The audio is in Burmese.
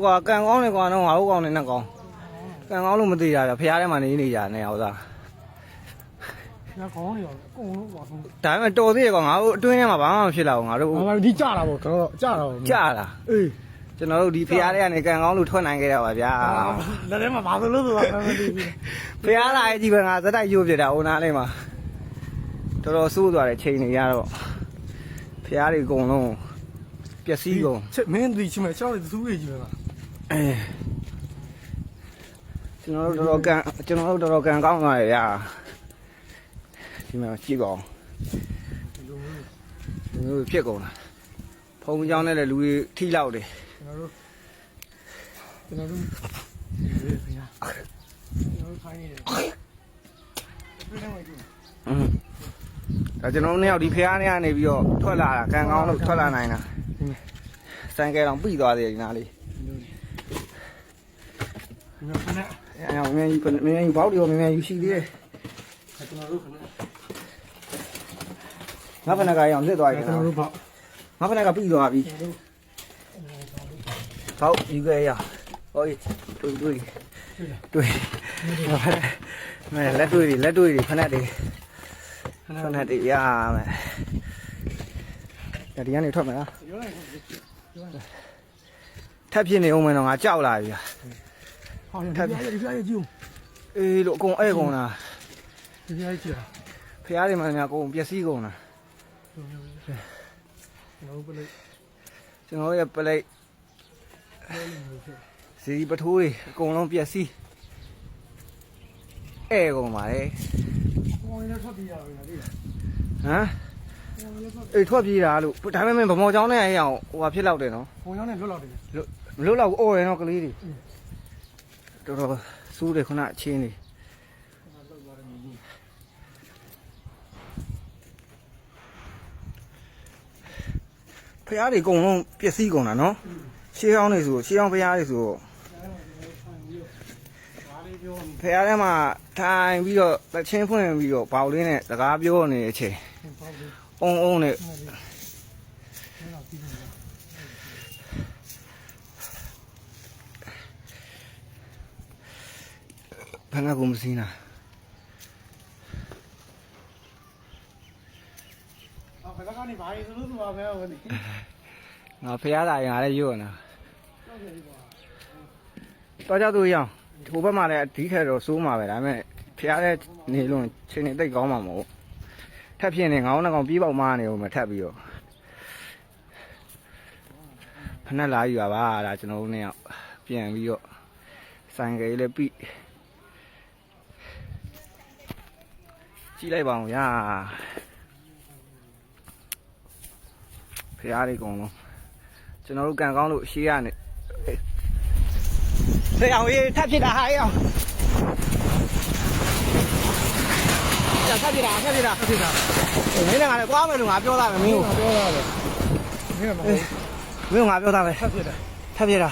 ကွာကန်ကောင်းနေကွာတော့ငါတို့ကောင်းနေနဲ့ကောင်းကန်ကောင်းလို့မသိရတာဖះထဲမှာနေနေကြနေအောင်သားငါကောင်းနေရောအကုန်လုံးပါဆုံးဒါပေမဲ့တော်သေးရကွာငါတို့အတွင်းထဲမှာဘာမှမဖြစ်လာဘူးငါတို့ငါဒီကြတာပေါ့ကျွန်တော်ကြတာပေါ့ကြာလာအေးကျွန်တော်တို့ဒီဖះထဲကနေကန်ကောင်းလို့ထွက်နိုင်ခဲ့တာပါဗျာလက်ထဲမှာဘာလို့လို့ဆိုတာမသိဘူးဖះလာရဲ့ကြီးပဲငါစက်တိုက်ရိုးပြတာဟိုနားလေးမှာတော်တော်ဆိုးသွားတယ်ချိန်နေရတော့ဖះတွေအကုန်လုံးပျက်စီးကုန်ချက်မင်းဒီချင်မချောင်းတွေသူ့ကြီးကြီးပဲလား အဲကျွန်တော်တို့တော်တော်ကန်ကျွန်တော်တို့တော်တော်ကန်ကောင်းသွားတယ်ဗျာဒီမှာကြည့်ပါဦးဒီလိုဖြစ်ကုန်တာဖုံးကြောင်းနဲ့လည်းလူတွေထိလောက်တယ်ကျွန်တော်တို့ကျွန်တော်တို့ဒီဖေးကျွန်တော်တို့ခိုင်းနေတယ်ပြနေမှာကြည့်อืมဒါကျွန်တော်တို့နှစ်ယောက်ဒီဖះနဲ့ကနေပြီးတော့ထွက်လာတာကန်ကောင်းလို့ထွက်လာနိုင်တာစံကဲတော့ပြီးသွားတယ်ဒီနားလေးဒီမှာခဏ အဲအောင်မြန်ကြီးမြန်ကြီးဘောက်တွေရောမြန်မြန်ယူရှိသေးတယ်ကျွန်တော်တို့ခဏငါဖနကရအောင်လစ်သွားပြီကျွန်တော်တို့ပေါ့ငါဖနကပြီးသွားပြီကျွန်တော်တို့ဟုတ်ယူခဲ့ရဟိုတွေ့တွေ့တွေ့မဲလက်တွေ့တွေလက်တွေ့တွေဖနက်တွေဖနက်တွေရမယ်ဒီကနေထွက်မယ်လားရောလိုက်ထပ်ဖြစ်နေအောင်မယ်တော့ငါကြောက်လာပြီ ဟောဒီပြားဒီပြားကြီးအေးလို့အကုန်အဲ့ကုန်တာဒီပြားကြီးဖះတွေမှများအကုန်ပျက်စီးကုန်တာကျွန်တော်တို့ပြလိုက်ကျွန်တော်ရဲ့ပလိတ်စီပထိုးတွေအကုန်လုံးပျက်စီးအဲ့ကုန်ပါလေဟောလည်းထွက်ပြေးရပါလားဒီဟမ်အေးထွက်ပြေးတာလို့ဒါပေမဲ့ဗမော်ချောင်းနဲ့အရင်ဟိုဟာဖြစ်လောက်တယ်နော်ဟောရောက်နေလွတ်လောက်တယ်မလို့တော့အော်ရနော်ကလေးတွေ တော်တော်စူးတယ်ခုနအချင်းနေဖះတွေအကုန်လုံးပျက်စီးကုန်တာနော်ရှေးဟောင်းတွေဆိုရှေးဟောင်းဖះတွေဆိုဘာလေးပြောဖះထဲမှာထိုင်ပြီးတော့တချင်းဖွင့်ပြီးတော့ဘောက်လေးနဲ့စကားပြောနေတဲ့အချိန်ပေါ့လေးအုံအုံနဲ့ အဲ့ဒါပြီးတယ် ဖဏကုမစင်းတာ အော်ဘယ်ကနေဘာလေးဆိုလို့ဆိုပါပဲဟိုဒီ ငါဖះသာရင်ငါလည်းရွတ်နေတာ တော့ကြည့်ပါ တော့ကြောက်သူရအောင်ဟိုဘက်မှာလည်းအဒီထက်တော့စိုးမှာပဲဒါပေမဲ့ဖះတဲ့နေလို့ချိန်နေတိတ်ကောင်းမှာမဟုတ်ထပ်ဖြစ်နေငောင်းနှကောင်ပြေးပေါက်မားနေဦးမထပ်ပြီးတော့ဖဏလာယူပါပါဒါကျွန်တော်တို့เนี่ยပြန်ပြီးတော့ဆိုင်ကလေးလည်းပြီး ကြည့်လိုက်ပါဦးညာဖះတွေအကုန်လုံးကျွန်တော်တို့ကန်ကောင်းလို့ရှေးကနေ Thế ông ấy thắt gì đã hay không? Dạ thắt gì đã, thắt gì đã. ဖြစ်တာ Mấy là ngày quá mày đừng ngáp cho ta mày miêu. ပြောရတယ်မင်းကမဟုတ် Miêu ngáp cho ta mày. ဆက်ဖြစ်တယ် Thắt gì đã.